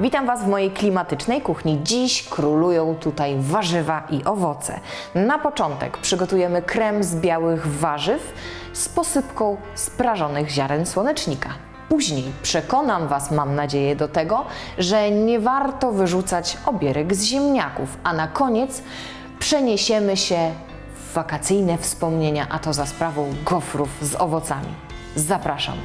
Witam Was w mojej klimatycznej kuchni. Dziś królują tutaj warzywa i owoce. Na początek przygotujemy krem z białych warzyw z posypką sprażonych ziaren słonecznika. Później przekonam Was, mam nadzieję, do tego, że nie warto wyrzucać obierek z ziemniaków, a na koniec przeniesiemy się w wakacyjne wspomnienia, a to za sprawą gofrów z owocami. Zapraszam.